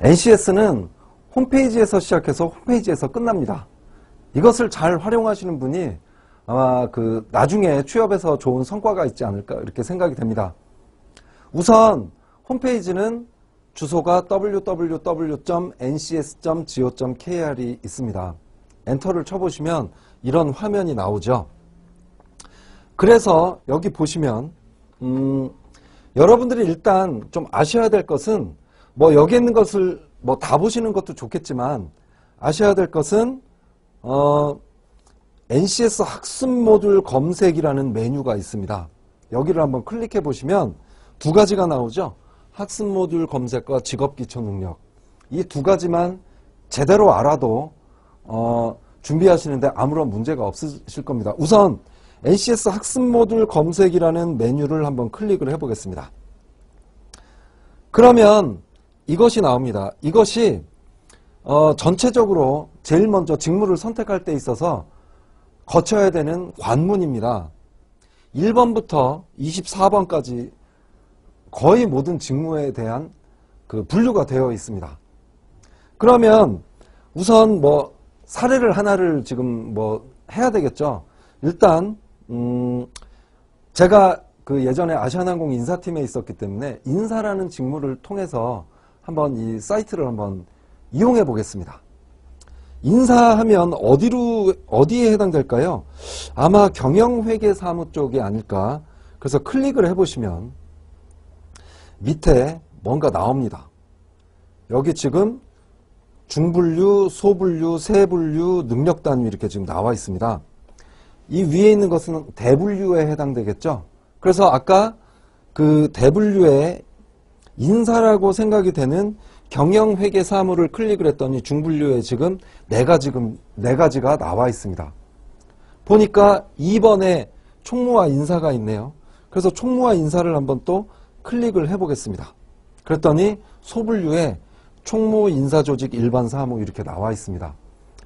NCS는 홈페이지에서 시작해서 홈페이지에서 끝납니다. 이것을 잘 활용하시는 분이 아마 그 나중에 취업에서 좋은 성과가 있지 않을까 이렇게 생각이 됩니다. 우선 홈페이지는 주소가 www.ncs.go.kr이 있습니다. 엔터를 쳐보시면 이런 화면이 나오죠. 그래서 여기 보시면 음, 여러분들이 일단 좀 아셔야 될 것은 뭐 여기 있는 것을 뭐 다 보시는 것도 좋겠지만 아셔야 될 것은 어, NCS 학습 모듈 검색이라는 메뉴가 있습니다. 여기를 한번 클릭해 보시면 두 가지가 나오죠. 학습 모듈 검색과 직업 기초 능력. 이 두 가지만 제대로 알아도 어, 준비하시는데 아무런 문제가 없으실 겁니다. 우선 NCS 학습 모듈 검색이라는 메뉴를 한번 클릭을 해 보겠습니다. 그러면 이것이 나옵니다. 이것이 어, 전체적으로 제일 먼저 직무를 선택할 때 있어서 거쳐야 되는 관문입니다. 1번부터 24번까지 거의 모든 직무에 대한 그 분류가 되어 있습니다. 그러면 우선 뭐 사례를 하나를 지금 뭐 해야 되겠죠. 일단 음 제가 그 예전에 아시아나항공 인사팀에 있었기 때문에 인사라는 직무를 통해서 한번 이 사이트를 한번 이용해 보겠습니다. 인사하면 어디로 어디에 해당될까요? 아마 경영회계 사무 쪽이 아닐까. 그래서 클릭을 해보시면 밑에 뭔가 나옵니다. 여기 지금 중분류, 소분류, 세분류, 능력 단위 이렇게 지금 나와 있습니다. 이 위에 있는 것은 대분류에 해당되겠죠. 그래서 아까 그 대분류에 인사라고 생각이 되는 경영회계 사무를 클릭을 했더니 중분류에 지금 네 가 지금 네 가지가 나와 있습니다. 보니까 2번에 총무와 인사가 있네요. 그래서 총무와 인사를 한번 또 클릭을 해보겠습니다. 그랬더니 소분류에 총무 인사조직 일반 사무 이렇게 나와 있습니다.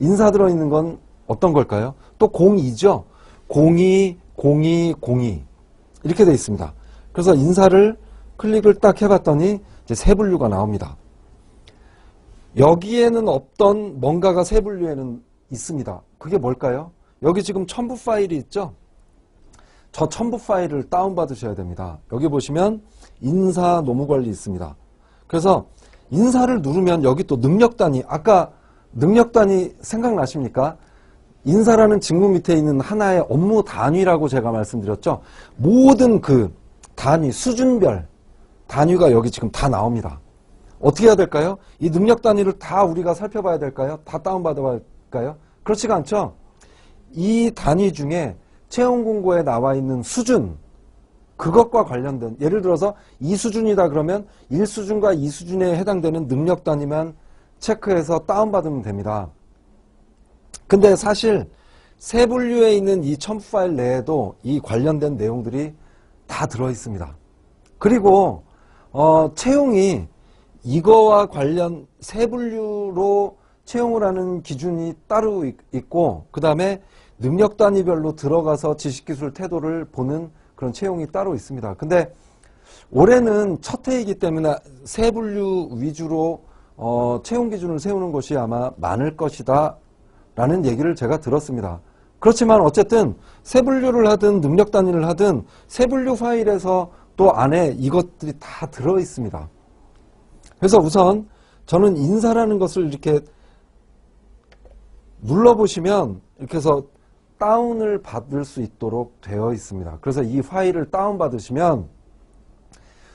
인사 들어있는 건 어떤 걸까요? 또 02죠. 02, 02, 02 이렇게 돼 있습니다. 그래서 인사를 클릭을 딱 해봤더니 이제 세 분류가 나옵니다. 여기에는 없던 뭔가가 세 분류에는 있습니다. 그게 뭘까요? 여기 지금 첨부 파일이 있죠? 저 첨부 파일을 다운받으셔야 됩니다. 여기 보시면 인사 노무관리 있습니다. 그래서 인사를 누르면 여기 또 능력 단위, 아까 능력 단위 생각나십니까? 인사라는 직무 밑에 있는 하나의 업무 단위라고 제가 말씀드렸죠. 모든 그 단위, 수준별 단위가 여기 지금 다 나옵니다. 어떻게 해야 될까요? 이 능력 단위를 다 우리가 살펴봐야 될까요? 다 다운받아야 할까요? 그렇지가 않죠. 이 단위 중에 채용 공고에 나와 있는 수준, 그것과 관련된 예를 들어서 이 수준이다 그러면 1수준과 2수준에 해당되는 능력 단위만 체크해서 다운받으면 됩니다. 근데 사실 세 분류에 있는 이 첨부 파일 내에도 이 관련된 내용들이 다 들어 있습니다. 그리고 어, 채용이 이거와 관련 세 분류로 채용을 하는 기준이 따로 있고 그 다음에 능력 단위별로 들어가서 지식기술 태도를 보는 그런 채용이 따로 있습니다. 근데 올해는 첫 해이기 때문에 세 분류 위주로 어, 채용 기준을 세우는 것이 아마 많을 것이다 라는 얘기를 제가 들었습니다. 그렇지만 어쨌든 세 분류를 하든 능력 단위를 하든 세 분류 파일에서 또 안에 이것들이 다 들어 있습니다. 그래서 우선 저는 인사라는 것을 이렇게 눌러보시면 이렇게 해서 다운을 받을 수 있도록 되어 있습니다. 그래서 이 파일을 다운받으시면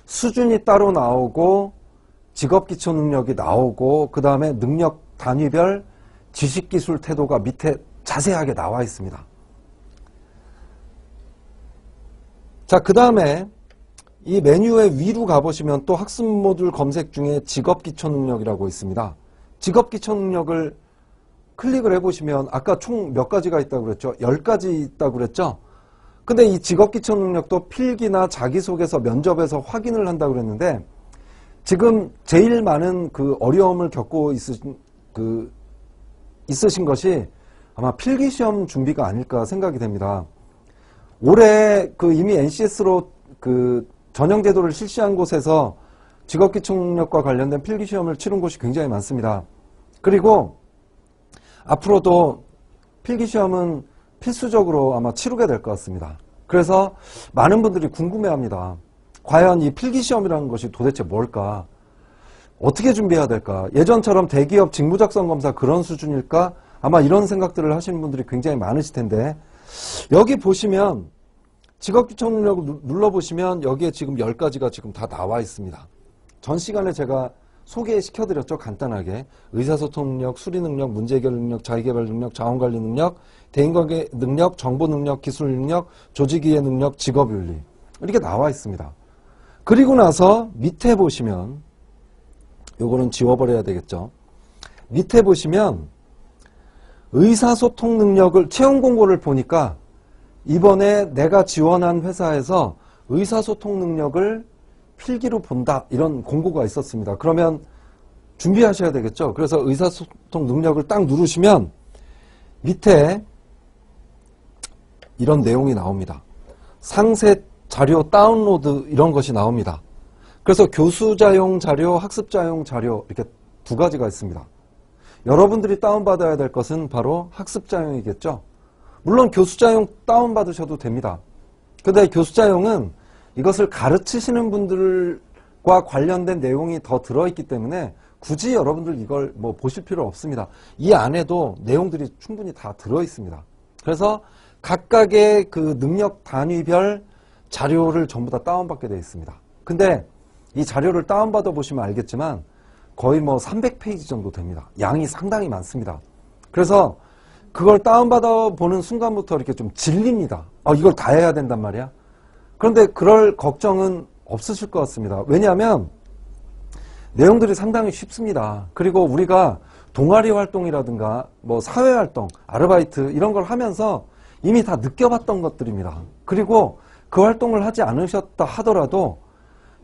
수준이 따로 나오고 직업기초 능력이 나오고 그 다음에 능력 단위별 지식기술 태도가 밑에 자세하게 나와 있습니다. 자, 그 다음에 이 메뉴의 위로 가보시면 또 학습 모듈 검색 중에 직업 기초 능력이라고 있습니다. 직업 기초 능력을 클릭을 해보시면 아까 총 몇 가지가 있다고 그랬죠? 10가지 있다고 그랬죠? 근데 이 직업 기초 능력도 필기나 자기소개서 면접에서 확인을 한다고 그랬는데 지금 제일 많은 그 어려움을 겪고 있으신 그 있으신 것이 아마 필기 시험 준비가 아닐까 생각이 됩니다. 올해 그 이미 NCS로 그 전형 제도를 실시한 곳에서 직업기초능력과 관련된 필기시험을 치른 곳이 굉장히 많습니다. 그리고 앞으로도 필기시험은 필수적으로 아마 치르게 될 것 같습니다. 그래서 많은 분들이 궁금해합니다. 과연 이 필기시험이라는 것이 도대체 뭘까? 어떻게 준비해야 될까? 예전처럼 대기업 직무작성 검사 그런 수준일까? 아마 이런 생각들을 하시는 분들이 굉장히 많으실 텐데 여기 보시면 직업기초능력을 누- 눌러보시면 여기에 지금 10가지가 지금 다 나와 있습니다. 전 시간에 제가 소개시켜드렸죠. 간단하게. 의사소통 능력, 수리 능력, 문제 해결 능력, 자기개발 능력, 자원관리 능력, 대인관계 능력, 정보 능력, 기술 능력, 조직이해 능력, 직업윤리. 이렇게 나와 있습니다. 그리고 나서 밑에 보시면 요거는 지워버려야 되겠죠. 밑에 보시면 의사소통 능력을 채용 공고를 보니까 이번에 내가 지원한 회사에서 의사소통 능력을 필기로 본다 이런 공고가 있었습니다. 그러면 준비하셔야 되겠죠. 그래서 의사소통 능력을 딱 누르시면 밑에 이런 내용이 나옵니다. 상세 자료 다운로드 이런 것이 나옵니다. 그래서 교수자용 자료, 학습자용 자료 이렇게 두 가지가 있습니다. 여러분들이 다운받아야 될 것은 바로 학습자용이겠죠. 물론 교수자용 다운받으셔도 됩니다. 근데 교수자용은 이것을 가르치시는 분들과 관련된 내용이 더 들어있기 때문에 굳이 여러분들 이걸 뭐 보실 필요 없습니다. 이 안에도 내용들이 충분히 다 들어있습니다. 그래서 각각의 그 능력 단위별 자료를 전부 다 다운받게 되어 있습니다. 근데 이 자료를 다운받아 보시면 알겠지만 거의 뭐 300페이지 정도 됩니다. 양이 상당히 많습니다. 그래서 그걸 다운받아 보는 순간부터 이렇게 좀 질립니다. 아, 이걸 다 해야 된단 말이야? 그런데 그럴 걱정은 없으실 것 같습니다. 왜냐하면 내용들이 상당히 쉽습니다. 그리고 우리가 동아리 활동이라든가 뭐 사회 활동, 아르바이트 이런 걸 하면서 이미 다 느껴봤던 것들입니다. 그리고 그 활동을 하지 않으셨다 하더라도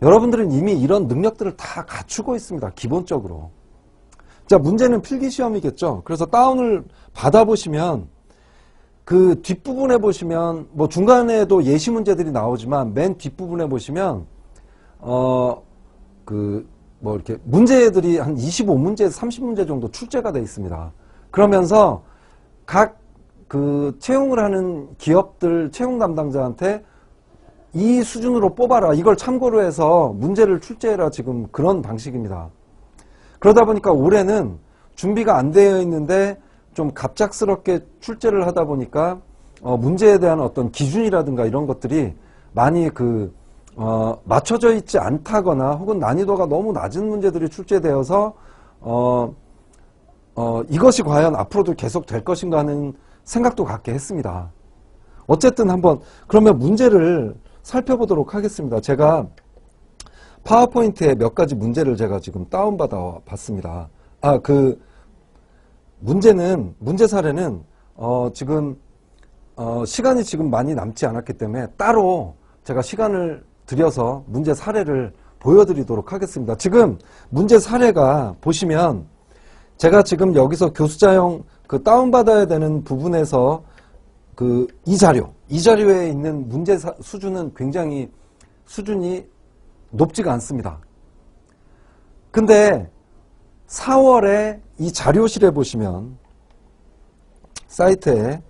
여러분들은 이미 이런 능력들을 다 갖추고 있습니다. 기본적으로. 자, 문제는 필기시험이겠죠. 그래서 다운을 받아보시면 그 뒷부분에 보시면 뭐 중간에도 예시 문제들이 나오지만 맨 뒷부분에 보시면 어 그 뭐 이렇게 문제들이 한 25문제, 30문제 정도 출제가 돼 있습니다. 그러면서 각 그 채용을 하는 기업들 채용 담당자한테 이 수준으로 뽑아라. 이걸 참고로 해서 문제를 출제해라. 지금 그런 방식입니다. 그러다 보니까 올해는 준비가 안 되어 있는데 좀 갑작스럽게 출제를 하다 보니까 어, 문제에 대한 어떤 기준이라든가 이런 것들이 많이 그 어, 맞춰져 있지 않다거나 혹은 난이도가 너무 낮은 문제들이 출제되어서 어, 어, 이것이 과연 앞으로도 계속 될 것인가 하는 생각도 갖게 했습니다. 어쨌든 한번 그러면 문제를 살펴보도록 하겠습니다. 제가 파워포인트에 몇 가지 문제를 제가 지금 다운받아 봤습니다. 아, 그 문제는 문제 사례는 어, 지금 어, 시간이 지금 많이 남지 않았기 때문에 따로 제가 시간을 들여서 문제 사례를 보여드리도록 하겠습니다. 지금 문제 사례가 보시면 제가 지금 여기서 교수자용 그 다운받아야 되는 부분에서 그 이 자료, 이 자료에 있는 문제 사- 수준은 굉장히 수준이 높지가 않습니다. 근데 4월에 이 자료실에 보시면 사이트에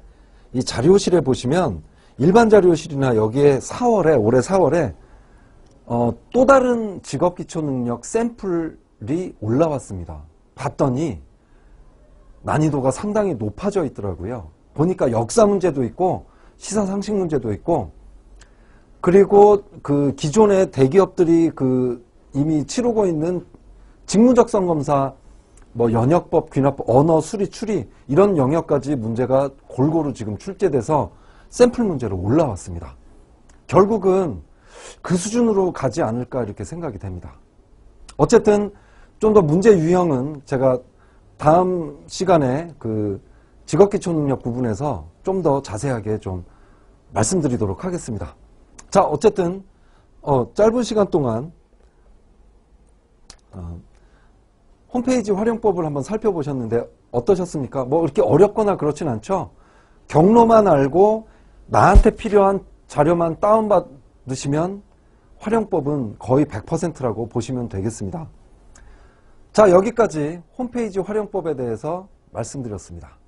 이 자료실에 보시면 일반 자료실이나 여기에 4월에 올해 4월에 어, 또 다른 직업 기초 능력 샘플이 올라왔습니다. 봤더니 난이도가 상당히 높아져 있더라고요. 보니까 역사 문제도 있고 시사 상식 문제도 있고 그리고 그 기존의 대기업들이 그 이미 치르고 있는 직무적성 검사 뭐 연역법, 귀납법, 언어, 수리, 추리 이런 영역까지 문제가 골고루 지금 출제돼서 샘플 문제로 올라왔습니다. 결국은 그 수준으로 가지 않을까 이렇게 생각이 됩니다. 어쨌든 좀 더 문제 유형은 제가 다음 시간에 그 직업기초 능력 부분에서 좀 더 자세하게 좀 말씀드리도록 하겠습니다. 자, 어쨌든 어, 짧은 시간 동안 어, 홈페이지 활용법을 한번 살펴보셨는데 어떠셨습니까? 뭐 이렇게 어렵거나 그렇진 않죠. 경로만 알고 나한테 필요한 자료만 다운받으시면 활용법은 거의 100%라고 보시면 되겠습니다. 자, 여기까지 홈페이지 활용법에 대해서 말씀드렸습니다.